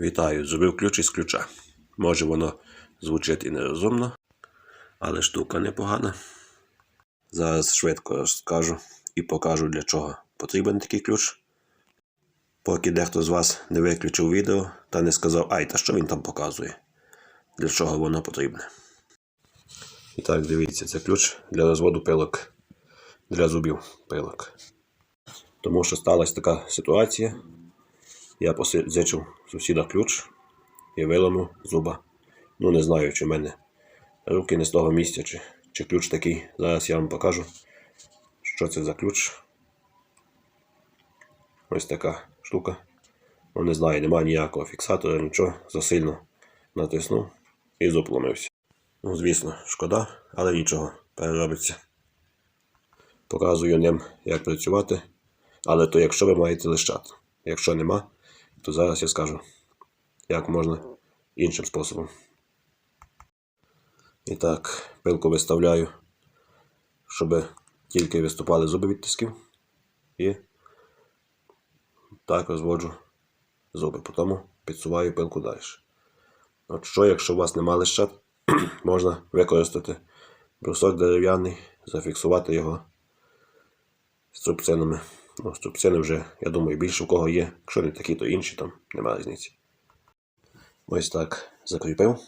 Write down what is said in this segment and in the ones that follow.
Вітаю, зробив ключ із ключа. Може воно звучить і нерозумно, але штука непогана. Зараз швидко розкажу і покажу для чого потрібен такий ключ. Поки дехто з вас не виключив відео та не сказав, ай, та що він там показує, для чого воно потрібне. І так, дивіться, це ключ для розводу пилок, для зубів пилок. Тому що сталася така ситуація. Я позичив сусіда ключ і виламав зуба. Ну, не знаю, чи в мене руки не з того місця, чи, чи ключ такий. Зараз я вам покажу, що це за ключ. Ось така штука. Ну, не знаю, немає ніякого фіксатора, нічого. Засильно натиснув і зуб ломився. Ну, звісно, шкода, але нічого, переробиться. Показую ним, як працювати. Але то якщо ви маєте лищат. Якщо нема, то зараз я скажу, як можна іншим способом. І так, пилку виставляю, щоб тільки виступали зуби від тисків. І так розводжу зуби. Потім підсуваю пилку далі. От що, якщо у вас нема лищат, можна використати брусок дерев'яний, зафіксувати його струбцинами. Ну, струбцини вже, я думаю, більше у кого є. Якщо не такі, то інші там немає різниці. Ось так закріпив.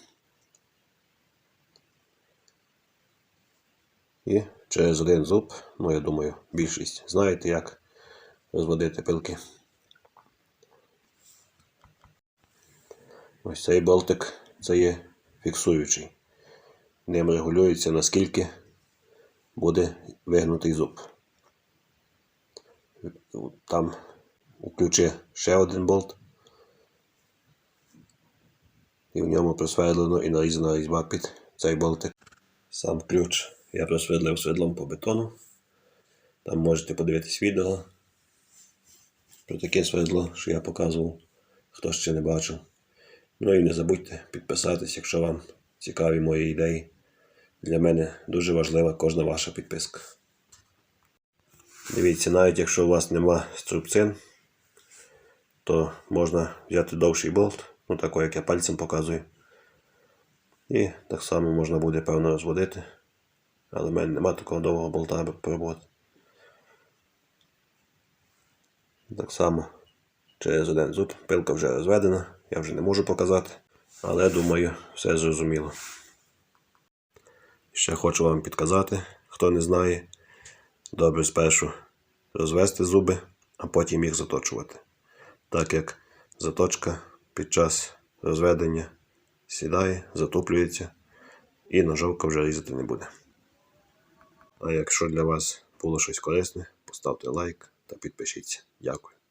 І через один зуб, ну я думаю, більшість знаєте, як розводити пилки. Ось цей болтик це є фіксуючий. Ним регулюється наскільки буде вигнутий зуб. Там у ще один болт. І в ньому просвердлено і нарізана різьба під цей болтик. Сам ключ я просвердлив свердлом по бетону. Там можете подивитись відео про таке свердло, що я показував, хто ще не бачив. Ну і не забудьте підписатись, якщо вам цікаві мої ідеї. Для мене дуже важлива кожна ваша підписка. Дивіться, навіть якщо у вас нема струбцин, то можна взяти довший болт, ну такий, як я пальцем показую. І так само можна буде певно розводити. Але в мене нема такого довгого болта, аби пробувати. Так само через один зуб. Пилка вже розведена, я вже не можу показати. Але думаю, все зрозуміло. Ще хочу вам підказати, хто не знає, добре спершу розвести зуби, а потім їх заточувати. Так як заточка під час розведення сідає, затуплюється і ножовка вже різати не буде. А якщо для вас було щось корисне, поставте лайк та підпишіться. Дякую.